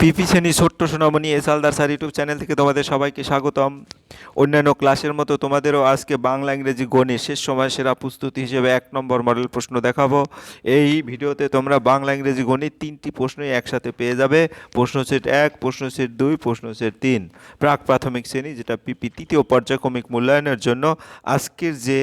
পিপি শ্রেণি ছোট্ট সোনামণি S Aldar sir YouTube channel থেকে তোমাদের সবাইকে স্বাগতম। অন্যান্য ক্লাসের মতো তোমাদেরও আজকে বাংলা, ইংরেজি গণে শেষ সময় সেরা প্রস্তুতি হিসেবে এক নম্বর মডেল প্রশ্ন দেখাবো। এই ভিডিওতে তোমরা বাংলা, ইংরেজি, গণিত তিনটি প্রশ্নই একসাথে পেয়ে যাবে। প্রশ্ন সেট এক, প্রশ্ন সেট দুই, প্রশ্ন সেট তিন। প্রাক প্রাথমিক শ্রেণি, যেটা পিপি তৃতীয় পর্যায়ক্রমিক মূল্যায়নের জন্য। আজকের যে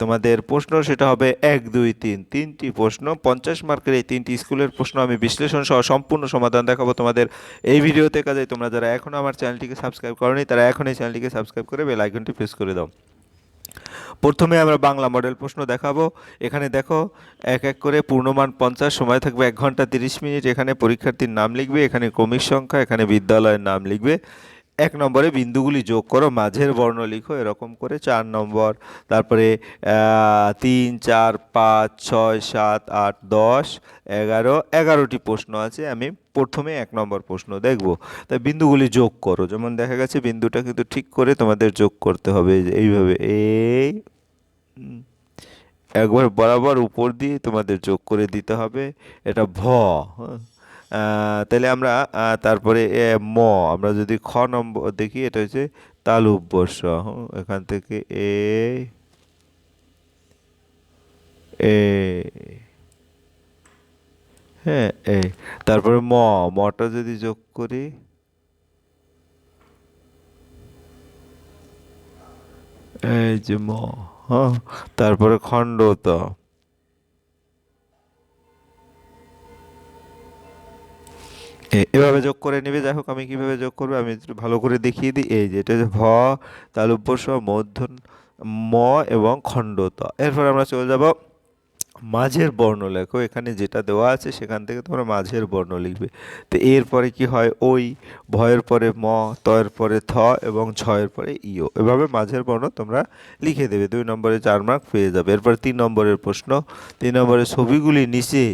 তোমাদের প্রশ্ন সেটা হবে এক, দুই, তিন। তিনটি প্রশ্ন, পঞ্চাশ মার্কের এই তিনটি স্কুলের প্রশ্ন আমি বিশ্লেষণ সহ সম্পূর্ণ সমাধান দেখাবো তোমাদের এই ভিডিওতে। কাজে তোমরা যারা এখনও আমার চ্যানেলটিকে সাবস্ক্রাইব করনি, তারা এখন এই চ্যানেলটিকে সাবস্ক্রাইব করে বেল আইকনটি প্রেস করে দাও। প্রথমে আমরা বাংলা মডেল প্রশ্ন দেখাবো। এখানে দেখো, এক এক করে পূর্ণমান পঞ্চাশ, সময় থাকবে এক ঘণ্টা তিরিশ মিনিট। এখানে পরীক্ষার্থীর নাম লিখবে, এখানে ক্রমিক সংখ্যা, এখানে বিদ্যালয়ের নাম লিখবে। এক নম্বরে বিন্দুগুলি যোগ করো, মাঝের বর্ণ লিখো, এরকম করে চার নম্বর তারপরে তিন, চার, পাঁচ, ছয়, সাত, আট, দশ, এগারো, এগারোটি প্রশ্ন আছে, আমি প্রথমে এক নম্বর প্রশ্ন দেখব তাই বিন্দুগুলি যোগ করো, যেমন দেখা গেছে বিন্দুটা কিন্তু ঠিক করে তোমাদের যোগ করতে হবে, এইভাবে এই একবার বরাবর উপর দিয়ে তোমাদের যোগ করে দিতে হবে, এটা ভ হ্যাঁ। তাহলে আমরা তারপরে ম আমরা যদি খ নম্বর দেখি এটা হচ্ছে তালুব বর্ষ হুম, এখান থেকে এ এ হ্যাঁ এ। তারপরে ম মটা যদি যোগ করি এই যে ম হ্যাঁ তারপরে খণ্ডত। এভাবে যোগ করে নেবে, যাই হোক আমি কীভাবে যোগ করব, আমি একটু ভালো করে দেখিয়ে দিই। এই যে, এটা ভ তালুব্যস মধ্য ম এবং খণ্ডত এরপর আমরা চলে যাব মাঝের বর্ণ লেখো। এখানে যেটা দেওয়া আছে, সেখান থেকে তোমরা মাঝের বর্ণ লিখবে। তো এরপরে কি হয়? ওই ভয়ের পরে ম, তয়ের পরে থ এবং ছয়ের পরে ইও এভাবে মাঝের বর্ণ তোমরা লিখে দেবে। দুই নম্বরে চার মার্ক পেয়ে যাবে। এরপর তিন নম্বরের প্রশ্ন। তিন নম্বরের ছবিগুলি নিচে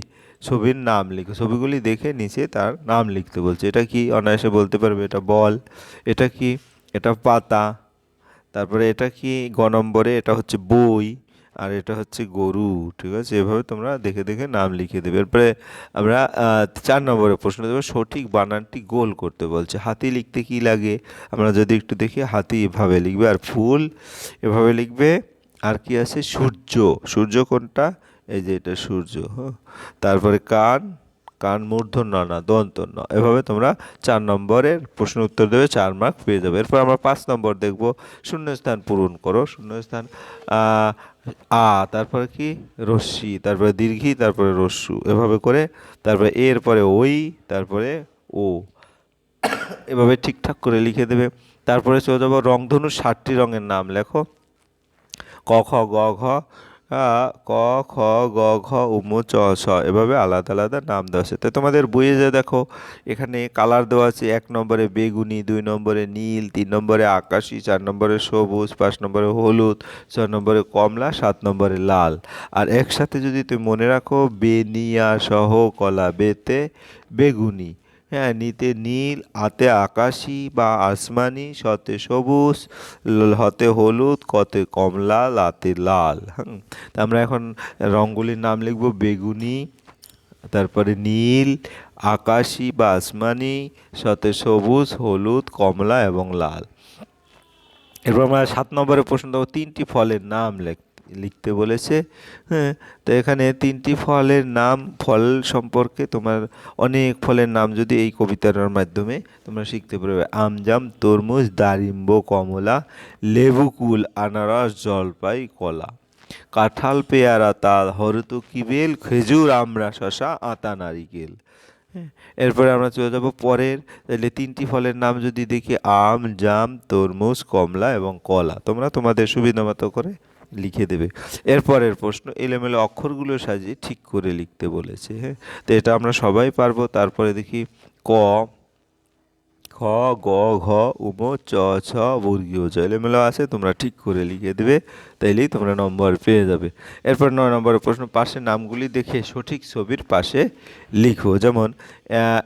ছবির নাম লিখো। ছবিগুলি দেখে নিচে তার নাম লিখতে বলছে। এটা কি অনায়াসে বলতে পারবে? এটা বল। এটা কি? এটা পাতা। তারপরে এটা কি গ নম্বরে? এটা হচ্ছে বই। আর এটা হচ্ছে গরু। ঠিক আছে? এভাবে তোমরা দেখে দেখে নাম লিখে দেবে। এরপরে আমরা চার নম্বরে প্রশ্ন দেবো। সঠিক বানানটি গোল করতে বলছে। হাতি লিখতে কি লাগে? আমরা যদি একটু দেখি, হাতি এভাবে লিখবে। আর ফুল এভাবে লিখবে। আর কি আছে? সূর্য। সূর্য কোনটা? এই যে এটা সূর্য হ্যাঁ? তারপরে কান কান মূর্ধন্য, না দন্তন্য। এভাবে তোমরা চার নম্বরের প্রশ্ন উত্তর দেবে, চার মার্ক পেয়ে যাবে। এরপর আমরা পাঁচ নম্বর দেখব, শূন্যস্থান পূরণ করো, শূন্যস্থান আ, তারপরে কি? রশ্মি, তারপরে দীর্ঘি, তারপরে রস্যু এভাবে করে, তারপরে এর পরে ওই, তারপরে ও। এভাবে ঠিকঠাক করে লিখে দেবে। তারপরে চলে যাব রংধনু ষাটটি রঙের নাম, লেখো। ক, খ, গ, ঘ ক, খ, গ, ঘ উম চ ছ এভাবে আলাদা আলাদা নাম দেওয়া আছে। তো তোমাদের বইয়ে যে দেখো, এখানে কালার দেওয়া আছে এক নম্বরে বেগুনি, দুই নম্বরে নীল, তিন নম্বরে আকাশি, চার নম্বরে সবুজ, পাঁচ নম্বরে হলুদ, ছয় নম্বরে কমলা, সাত নম্বরে লাল। আর একসাথে যদি তুমি মনে রাখো, বেনিয়া সহ কলা বেতে বেগুনি। হ্যাঁ নিতে নীল আতে আকাশি বা আসমানি শতে সবুজ হতে হলুদ, কতে কমলা, লাতে লাল। তা আমরা এখন রঙগুলির নাম লিখব বেগুনি, তারপরে নীল, আকাশি বা আসমানি শতে সবুজ, হলুদ, কমলা এবং লাল। এরপর আমরা সাত নম্বরে প্রশ্ন তিনটি ফলের নাম লেখ লিখতে বলেছে হ্যাঁ তো এখানে তিনটি ফলের নাম ফল সম্পর্কে তোমার অনেক ফলের নাম যদি এই কবিতার মাধ্যমে তোমরা শিখতে পারবে। আমজাম তরমুজ দারিম্ব কমলা লেবু কুল আনারস জলপাই কলা। কাঁঠাল পেয়ারা তাল হরতুকি বেল খেজুর আমড়া শশা আতা নারিকেল। হ্যাঁ, এরপরে আমরা চলে যাব পরের। তাহলে তিনটি ফলের নাম যদি দেখি আম জাম তরমুজ কমলা এবং কলা। তোমরা তোমাদের সুবিধা মতো করে লিখে দেবে। এরপরের প্রশ্ন, এলোমেলো অক্ষরগুলো সাজিয়ে ঠিক করে লিখতে বলেছে হ্যাঁ? তো এটা আমরা সবাই পারব। তারপরে দেখি, ক, খ, গ, ঘ উম চ, ছ, বর্গীয় চ। এলোমেলো আছে, তোমরা ঠিক করে লিখে দেবে। তাইলেই তোমরা নম্বর পেয়ে যাবে। এরপর নয় নম্বরের প্রশ্ন পাশে নামগুলি দেখে সঠিক ছবির পাশে লিখো। যেমন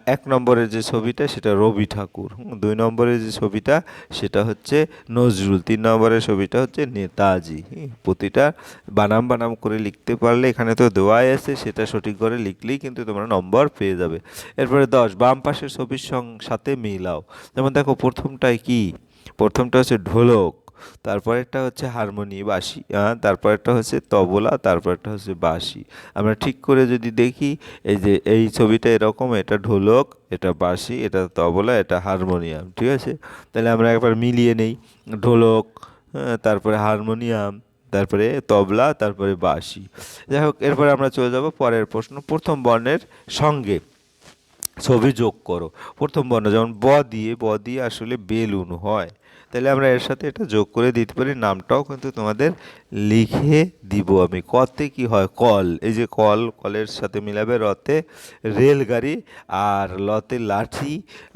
এক নম্বরের যে ছবিটা সেটা রবি ঠাকুর দুই নম্বরের যে ছবিটা সেটা হচ্ছে নজরুল, তিন নম্বরের ছবিটা হচ্ছে নেতাজি প্রতিটা বানাম বানাম করে লিখতে পারলে এখানে তো দেওয়াই আছে, সেটা সঠিক করে লিখলেই কিন্তু তোমরা নম্বর পেয়ে যাবে। এরপরে দশ, বাম পাশের ছবির সং- সাথে মিলাও। যেমন দেখো, প্রথমটায় কি? প্রথমটা হচ্ছে ঢোলক তারপরেরটা হচ্ছে হারমোনি, বাঁশি হ্যাঁ তারপরেরটা হচ্ছে তবলা, তারপরেরটা হচ্ছে বাঁশি। আমরা ঠিক করে যদি দেখি, এই যে এই ছবিটা এরকম, এটা ঢোলক, এটা বাঁশি, এটা তবলা, এটা হারমোনিয়াম, ঠিক আছে? তাহলে আমরা একবার মিলিয়ে নেই। ঢোলক তারপরে হারমোনিয়াম, তারপরে তবলা, তারপরে বাঁশি। যাই হোক, এরপরে আমরা চলে যাব পরের প্রশ্ন। প্রথম বর্ণের সঙ্গে ছবি যোগ করো। প্রথম বর্ণ, যেমন ব দিয়ে ব দিয়ে আসলে বেলুন হয়। তাহলে আমরা এর সাথে এটা যোগ করে দিতে পারি, নামটাও কিন্তু তোমাদের লিখে দিব আমি। কতে কি হয়? কল। এই যে কল, কলের সাথে মিলাবে রতে রেলগাড়ি আর লতে লাঠি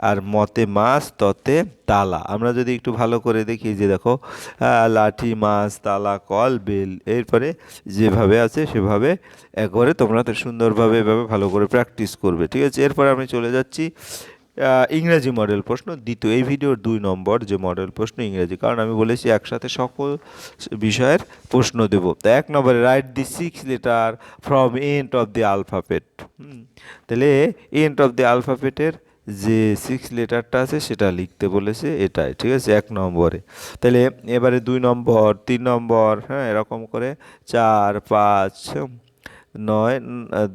আর মতে মাছ, ততে তালা। আমরা যদি একটু ভালো করে দেখি যে দেখো লাঠি, মাছ, তালা, কল, বেল, এরপরে যেভাবে আছে সেভাবে একবারে তোমরা সুন্দরভাবে এভাবে ভালো করে প্র্যাকটিস করবে, ঠিক আছে? এরপরে আমি চলে যাচ্ছি ইংরেজি মডেল প্রশ্ন। দ্বিতীয়, এই ভিডিওর দুই নম্বর যে মডেল প্রশ্ন ইংরেজি, কারণ আমি বলেছি একসাথে সকল বিষয়ের প্রশ্ন দেব। তো এক নম্বরে right the six letter from end of the alphabet তাহলে এন্ড অফ দি আলফাবেটের যে সিক্স লেটারটা আছে, সেটা লিখতে বলেছে এটাই, ঠিক আছে? এক নম্বরে। তাহলে এবারে দুই নম্বর, তিন নম্বর হ্যাঁ এরকম করে, চার, পাঁচ নয়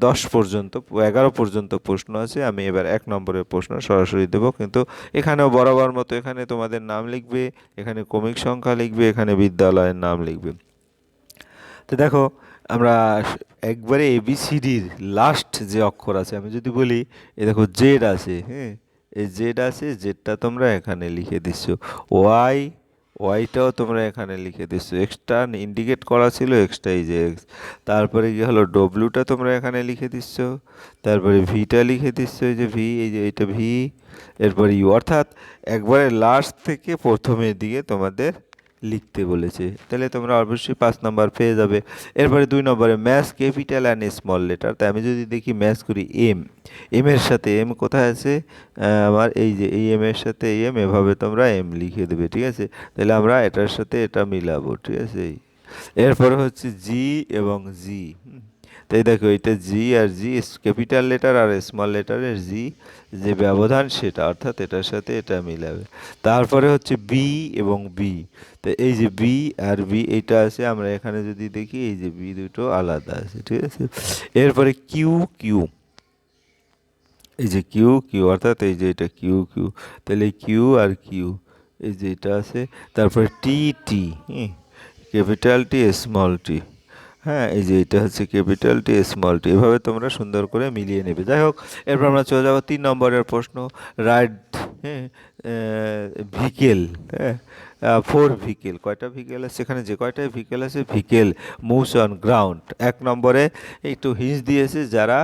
দশ পর্যন্ত, এগারো পর্যন্ত প্রশ্ন আছে। আমি এবার এক নম্বরের প্রশ্ন সরাসরি দেব। কিন্তু এখানেও বরাবর মতো এখানে তোমাদের নাম লিখবে, এখানে ক্রমিক সংখ্যা লিখবে, এখানে বিদ্যালয়ের নাম লিখবে। তো দেখো, আমরা একবারে এবিসিডির লাস্ট যে অক্ষর আছে, আমি যদি বলি, এ দেখো জেড আছে হ্যাঁ? এই জেড আছে জেডটা তোমরা এখানে লিখে দিচ্ছ। ওয়াই ওয়াইটাও তোমরা এখানে লিখে দিচ্ছ। এক্সটা ইন্ডিকেট করা ছিল এক্সটা এই যে এক্স তারপরে কি হলো? ডব্লিউটা তোমরা এখানে লিখে দিচ্ছ। তারপরে ভিটা লিখে দিচ্ছ, এই যে ভি এই যে এটা ভি এরপরে ইউ অর্থাৎ একবারে লাস্ট থেকে প্রথমের দিকে তোমাদের লিখতে বলেছে। তাহলে তোমরা অবশ্যই পাঁচ নম্বর পেয়ে যাবে। এরপরে দুই নম্বরে match capital and small letter তাই আমি যদি দেখি ম্যাস করি এম এম এর সাথে এম কোথায় আছে? আমার এই যে এই এম এর সাথে এম এভাবে তোমরা এম লিখে দেবে, ঠিক আছে? তাহলে আমরা এটার সাথে এটা মিলাবো, ঠিক আছে? এরপরে হচ্ছে জি এবং জি তাই দেখো, এটা জি আর জি ক্যাপিটাল লেটার আর স্মল লেটারের জি যে ব্যবধান সেটা, অর্থাৎ এটার সাথে এটা মিলাবে। তারপরে হচ্ছে বি এবং বি তো এই যে বি আর বি এইটা আছে, আমরা এখানে যদি দেখি, এই যে বি দুটো আলাদা আছে, ঠিক আছে? এরপরে কিউ কিউ এই যে কিউ কিউ অর্থাৎ এই যে এটা কিউ কিউ তাহলে কিউ আর কিউ এই যে এটা আছে। তারপরে টি টি ক্যাপিটাল টি স্মল টি হ্যাঁ এই যে এটা হচ্ছে ক্যাপিটাল টি স্মল টি এভাবে তোমরা সুন্দর করে মিলিয়ে নেবে। যাই হোক এরপর আমরা চলে যাব তিন নম্বরের প্রশ্ন রাইড হ্যাঁ ভিকেল হ্যাঁ ফোর ভিকেল কয়টা ভিকেল আছে সেখানে যে কয়টা ভিকেল আছে? ভিকেল মুভস অন গ্রাউন্ড এক নম্বরে একটু হিন্স দিয়েছে যারা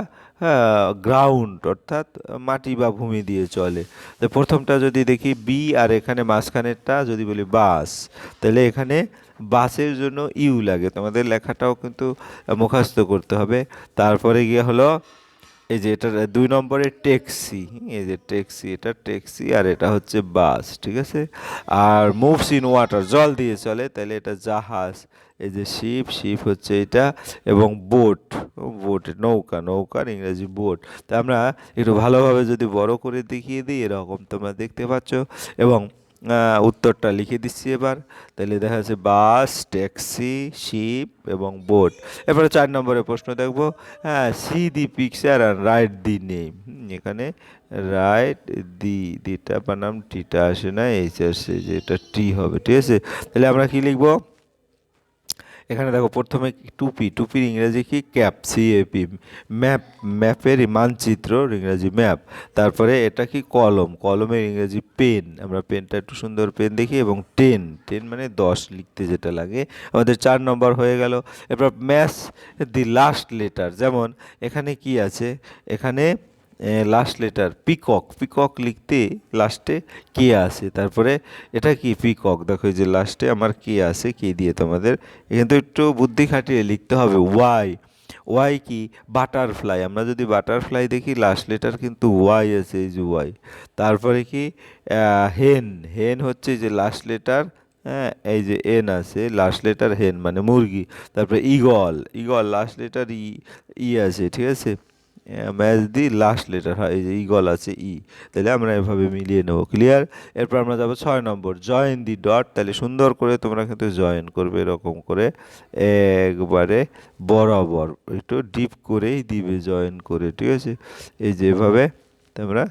গ্রাউন্ড অর্থাৎ মাটি বা ভূমি দিয়ে চলে। তো প্রথমটা যদি দেখি বি আর এখানে মাঝখানেরটা যদি বলি বাস তাহলে এখানে বাসের জন্য ইউ লাগে। তোমাদের লেখাটাও কিন্তু মুখস্থ করতে হবে। তারপরে গিয়ে হলো এই যে এটা দুই নম্বরে ট্যাক্সি। এই যে ট্যাক্সি, এটা ট্যাক্সি আর এটা হচ্ছে বাস, ঠিক আছে? আর মুভস ইন ওয়াটার, জল দিয়ে চলে। তাহলে এটা জাহাজ, এই যে শিপ শিপ হচ্ছে এটা এবং বোট বোট, নৌকা, নৌকার ইংরেজি বোট। তা আমরা একটু ভালোভাবে যদি বড় করে দেখিয়ে দিই, এরকম তোমরা দেখতে পাচ্ছ। এবং উত্তরটা লিখে দিচ্ছি এবার। তাহলে দেখা যাচ্ছে বাস, ট্যাক্সি, শিপ এবং বোট। এবারে চার নম্বরের প্রশ্ন দেখব। হ্যাঁ সি দি পিকচার আর রাইট দি নেম এখানে রাইট দি দিটা বানাম টিটা আসে না এইচ আসে যে এটা টি হবে, ঠিক আছে? তাহলে আমরা কী লিখব? এখানে দেখো প্রথমে টুপি, টুপির ইংরেজি কি? ক্যাপ সিএপি ম্যাপ, ম্যাপের মানচিত্র, ইংরেজি ম্যাপ। তারপরে এটা কি? কলম, কলমের ইংরেজি পেন। আমরা পেনটা একটু সুন্দর পেন দেখি এবং টেন টেন মানে দশ লিখতে যেটা লাগে। আমাদের চার নম্বর হয়ে গেল। এরপর ম্যাথ দি লাস্ট লেটার। যেমন এখানে কি আছে? এখানে লাস্ট লেটার পিকক পিকক লিখতে লাস্টে কে আসে তারপরে এটা কি পিকক দেখো যে লাস্টে আমার কে আসে কে দিয়ে তোমাদের এখানে তো একটু বুদ্ধি খাটিয়ে লিখতে হবে। ওয়াই ওয়াই কি? বাটারফ্লাই আমরা যদি বাটারফ্লাই দেখি লাস্ট লেটার কিন্তু ওয়াই আছে, এই যে ওয়াই তারপরে কি? হেন হেন হচ্ছে যে লাস্ট লেটার হ্যাঁ এই যে এন আছে লাস্ট লেটার হেন মানে মুরগি। তারপরে eagle eagle last letter E E আছে, ঠিক আছে? ম্যাচ দি লাস্ট লেটার হয়, এই যে ইগল আছে, ই। তাহলে আমরা এভাবে মিলিয়ে নেব ক্লিয়ার এরপর আমরা যাব ছয় নম্বর জয়েন দি ডট তাহলে সুন্দর করে তোমরা কিন্তু জয়েন করবে এরকম করে, একবারে বরাবর, একটু ডিপ করেই দিবে জয়েন করে, ঠিক আছে? এই যে এভাবে তোমরা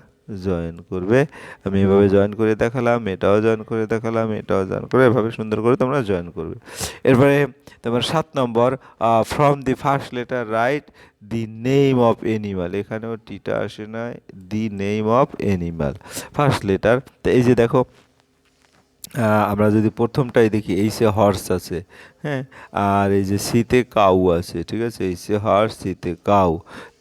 জয়েন করবে। আমি এভাবে জয়েন করে দেখালাম, এটাও জয়েন করে দেখালাম, এটাও জয়েন করে, এভাবে সুন্দর করে তোমরা জয়েন করবে। এরপরে তোমার সাত নম্বর from the first letter write the name of animal এখানেও টিটা আসে না the name of animal first letter তো এই যে দেখো আমরা যদি প্রথমটাই দেখি, এই সে হর্স আছে হ্যাঁ? আর এই যে শীতে কাউ আছে, ঠিক আছে? এই সে হর্স শীতে কাউ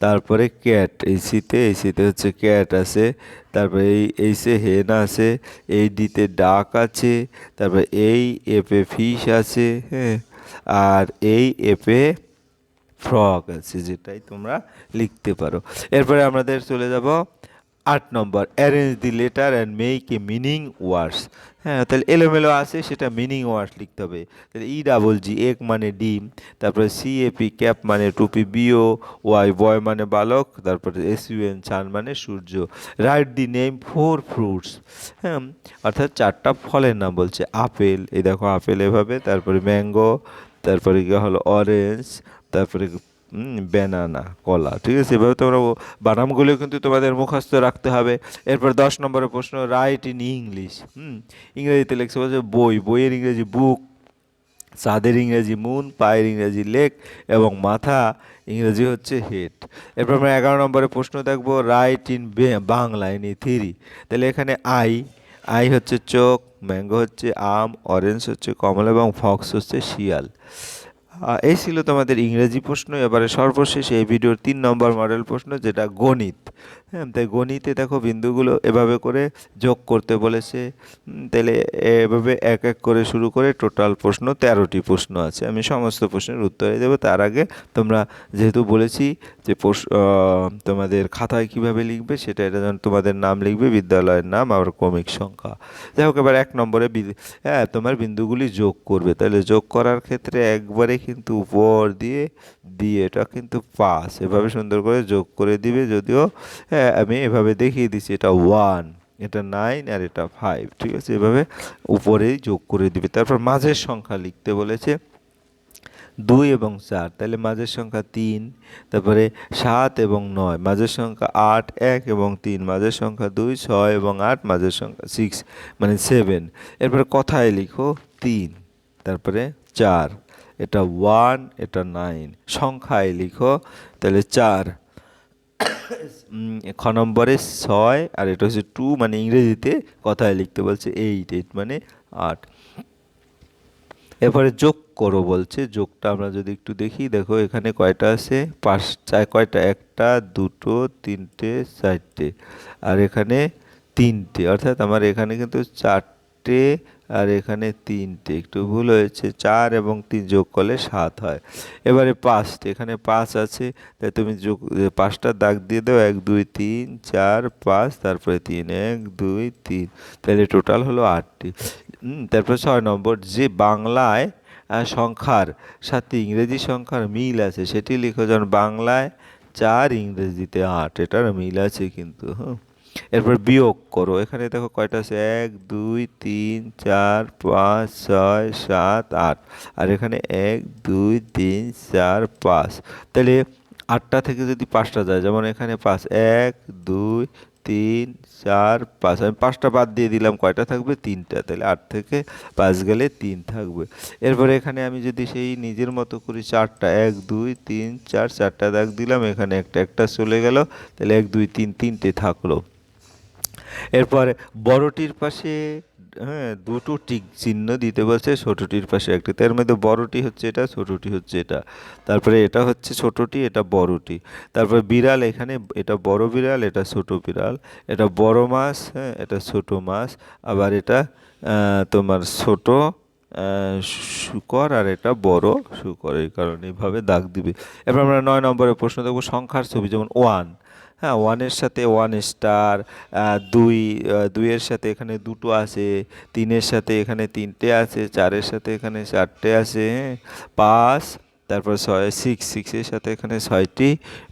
তারপরে ক্যাট এই শীতে এই শীতে হচ্ছে ক্যাট আছে, তারপরে এই এই সে হেন আছে, এই ডিতে ডাক আছে, তারপরে এই এপে ফিশ আছে হ্যাঁ? আর এই এপে ফ্রক আছে, যেটাই তোমরা লিখতে পারো। এরপরে আমাদের চলে যাব আট নম্বর arrange the letter and make a meaning words হ্যাঁ তাহলে এলোমেলো আছে, সেটা মিনিং ওয়ার্ডস লিখতে হবে। তাহলে ই ডাবল জি এক মানে ডিম, তারপরে সি এ পি ক্যাপ মানে টুপি বিও ওয়াই বয় মানে বালক, তারপরে এস ইউ এন চান মানে সূর্য। Write the name four fruits হ্যাঁ অর্থাৎ চারটা ফলের নাম বলছে, আপেল, এই দেখো আপেল এভাবে, তারপরে ম্যাঙ্গো তারপরে হলো অরেঞ্জ তারপরে ব্যানানা কলা, ঠিক আছে? এভাবে তোমরা বানামগুলো কিন্তু তোমাদের মুখস্থ রাখতে হবে। এরপর দশ নম্বরের প্রশ্ন রাইট ইন ইংলিশ হুম? ইংরেজিতে লিখছে বলছে বই, বইয়ের ইংরেজি বুক চাঁদের ইংরেজি মুন পায়ের ইংরেজি লেক এবং মাথা, ইংরেজি হচ্ছে হেড এরপর আমরা এগারো নম্বরে প্রশ্ন দেখব write in Bangla in three তাহলে এখানে আই আই হচ্ছে চোখ ম্যাঙ্গো হচ্ছে আম অরেঞ্জ হচ্ছে কমলা এবং ফক্স হচ্ছে শিয়াল। এই ছিল তোমাদের ইংরেজি প্রশ্ন। এবারে সর্বশেষ এই ভিডিওর তিন নম্বর মডেল প্রশ্ন, যেটা গণিত। হ্যাঁ তাই গণিতে দেখো বিন্দুগুলো এভাবে করে যোগ করতে বলেছে তাহলে এভাবে এক এক করে শুরু করে টোটাল প্রশ্ন তেরোটি প্রশ্ন আছে। আমি সমস্ত প্রশ্নের উত্তরে দেবো। তার আগে তোমরা যেহেতু বলেছি যে তোমাদের খাতায় কীভাবে লিখবে, সেটা এটা যেন তোমাদের নাম লিখবে, বিদ্যালয়ের নাম আবার ক্রমিক সংখ্যা। যাই হোক, এবার এক নম্বরে হ্যাঁ তোমার বিন্দুগুলি যোগ করবে। তাহলে যোগ করার ক্ষেত্রে একবারে কিন্তু উপর দিয়ে দিয়ে এটা কিন্তু পাস। এভাবে সুন্দর করে যোগ করে দিবে, যদিও হ্যাঁ আমি এভাবে দেখিয়ে দিচ্ছি, এটা ওয়ান এটা নাইন আর এটা ফাইভ ঠিক আছে? এভাবে উপরেই যোগ করে দিবে। তারপর মাঝের সংখ্যা লিখতে বলেছে দুই এবং চার, তাহলে মাঝের সংখ্যা তিন, তারপরে সাত এবং নয়, মাঝের সংখ্যা আট, এক এবং তিন, মাঝের সংখ্যা দুই, ছয় এবং আট, মাঝের সংখ্যা সিক্স মানে সেভেন এরপরে কথায় লিখো, তিন, তারপরে চার, এটা ওয়ান এটা নাইন সংখ্যায় লিখো, তাহলে চার খ নম্বরে ছয় আর এটা হচ্ছে টু মানে ইংরেজিতে কথায় লিখতে বলছে এইট এইট মানে আট। এরপরে যোগ করো বলছে, যোগটা আমরা যদি একটু দেখি, দেখো এখানে কয়টা আছে? পাঁচ, চার, কয়টা? একটা, দুটো, তিনটে, চারটে। আর এখানে তিনটে, অর্থাৎ আমার এখানে কিন্তু চারটে আর এখানে তিনটে, একটু ভুল হয়েছে, চার এবং তিন যোগ করলে সাত হয়। এবারে পাঁচটা, এখানে পাঁচ আছে, তাই তুমি যোগ পাঁচটা দাগ দিয়ে দাও, এক, দুই, তিন, চার, পাঁচ, তারপরে তিন, এক, দুই, তিন, তাহলে টোটাল হলো আটটি। তারপর ছয় নম্বর, যে বাংলায় সংখ্যার সাথে ইংরেজি সংখ্যার মিল আছে, সেটি লিখো, যেমন বাংলায় চার, ইংরেজিতে আট, এটার মিল আছে কিন্তু হ্যাঁ এরপর বিয়োগ করো। এখানে দেখো কয়টা আছে? এক, দুই, তিন, চার, পাঁচ, ছয়, সাত, আট। আর এখানে এক, দুই, তিন, চার, পাঁচ। তাহলে আটটা থেকে যদি পাঁচটা যায়, যেমন এখানে পাঁচ, এক, দুই, তিন, চার, পাঁচ। আমি পাঁচটা বাদ দিয়ে দিলাম, কয়টা থাকবে? তিনটা। তাহলে আট থেকে পাঁচ গেলে তিন থাকবে। এরপরে এখানে আমি যদি সেই নিজের মতো করি চারটা, এক, দুই, তিন, চার, চারটা দাগ দিলাম, এখানে একটা একটা চলে গেল। তাহলে এক, দুই, তিন, তিনটে থাকল। এরপরে বড়টির পাশে হ্যাঁ দুটো টিক চিহ্ন দিতে বলছে, ছোটটির পাশে একটি। তার মধ্যে বড়টি হচ্ছে এটা, ছোটটি হচ্ছে এটা। তারপরে এটা হচ্ছে ছোটটি, এটা বড়টি। তারপরে বিড়াল এখানে, এটা বড় বিড়াল, এটা ছোট বিড়াল। এটা বড় মাছ হ্যাঁ এটা ছোট মাছ। আবার এটা তোমার ছোট শুকর আর এটা বড় শুকর। এই কারণে এইভাবে দাগ দিবে। এবার আমরা নয় নম্বরের প্রশ্ন দেখব, সংখ্যার ছবি, যেমন ওয়ান হ্যাঁ ওয়ানের সাথে ওয়ান স্টার দুই দুইয়ের সাথে এখানে দুটো আছে, তিনের সাথে এখানে তিনটে আছে, চারের সাথে এখানে চারটে আছে হ্যাঁ পাঁচ তারপর ছয় সিক্স সিক্সের সাথে এখানে ছয়টি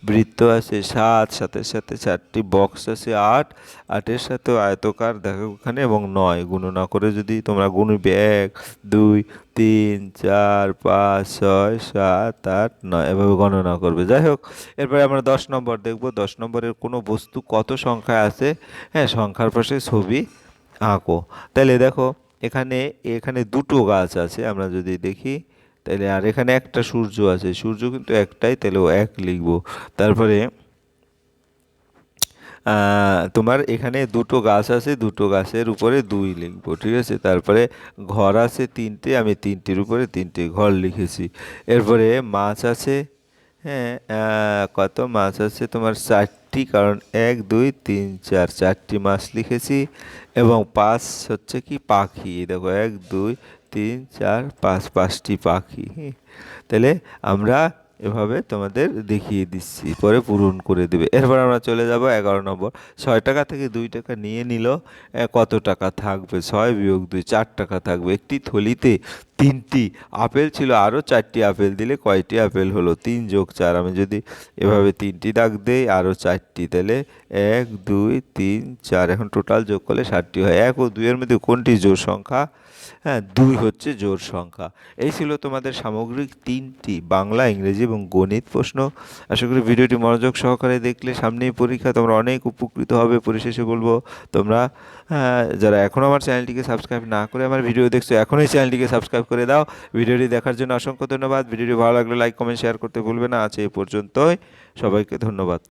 বৃত্ত আছে, সাত, সাতের সাথে চারটি বক্স আছে, আট, আটের সাথে আয়তকার দেখো এখানে এবং নয়। গণনা করে যদি তোমরা গুনবে এক, দুই, তিন, চার, পাঁচ, ছয়, সাত, আট, নয়, এভাবে গণনা করবে। যাই হোক, এরপরে আমরা দশ নম্বর দেখব। দশ নম্বরের কোনো বস্তু কত সংখ্যায় আছে? হ্যাঁ সংখ্যার পাশে ছবি আঁকো। তাহলে দেখো, এখানে এখানে দুটো গাছ আছে, আমরা যদি দেখি তাহলে আর এখানে একটা সূর্য আছে, সূর্য কিন্তু একটাই তাহলে ও এক লিখব। তারপরে তোমার এখানে দুটো গাছ আছে, দুটো গাছের উপরে দুই লিখব, ঠিক আছে? তারপরে ঘর আছে তিনটে, আমি তিনটির উপরে তিনটে ঘর লিখেছি। এরপরে মাছ আছে হ্যাঁ কত মাছ আছে? তোমার চারটি, কারণ এক, দুই, তিন, চার, চারটি মাছ লিখেছি। এবং পাঁচ হচ্ছে কি? পাখি, দেখো, এক, দুই তিন চার পাঁচ পাঁচটি পাখি। তাহলে আমরা এভাবে তোমাদের দেখিয়ে দিচ্ছি। পরে পূরণ করে দেবে। এরপর আমরা চলে যাব এগারো নম্বর। ছয় টাকা থেকে দুই টাকা নিয়ে নিল। কত টাকা থাকবে? ছয় বিয়োগ দুই, চার টাকা থাকবে। একটি থলিতে তিনটি আপেল ছিল। আরও চারটি আপেল দিলে কয়টি আপেল হলো? তিন যোগ চার। আমি যদি এভাবে তিনটি দাগ দেই, আরও চারটি। তাহলে এক, দুই, তিন, চার। এখন টোটাল যোগ করলে ষাটটি হয়। এক ও দুইয়ের মধ্যে কোনটি জোর সংখ্যা? হ্যাঁ দুই হচ্ছে জোর সংখ্যা। এই ছিল তোমাদের সামগ্রিক তিনটি বাংলা, ইংরেজি এবং গণিত প্রশ্ন। আশা করি ভিডিওটি মনোযোগ সহকারে দেখলে সামনেই পরীক্ষা তোমরা অনেক উপকৃত হবে পরিশেষে বলব। তোমরা আহ, যারা এখনও আমার চ্যানেলটিকে সাবস্ক্রাইব না করে আমার ভিডিও দেখছ এখনই চ্যানেলটিকে সাবস্ক্রাইব করে দাও। ভিডিওটি দেখার জন্য অসংখ্য ধন্যবাদ। ভিডিওটি ভালো লাগলে লাইক কমেন্ট শেয়ার করতে ভুলবে না। আছে এ পর্যন্তই। সবাইকে ধন্যবাদ।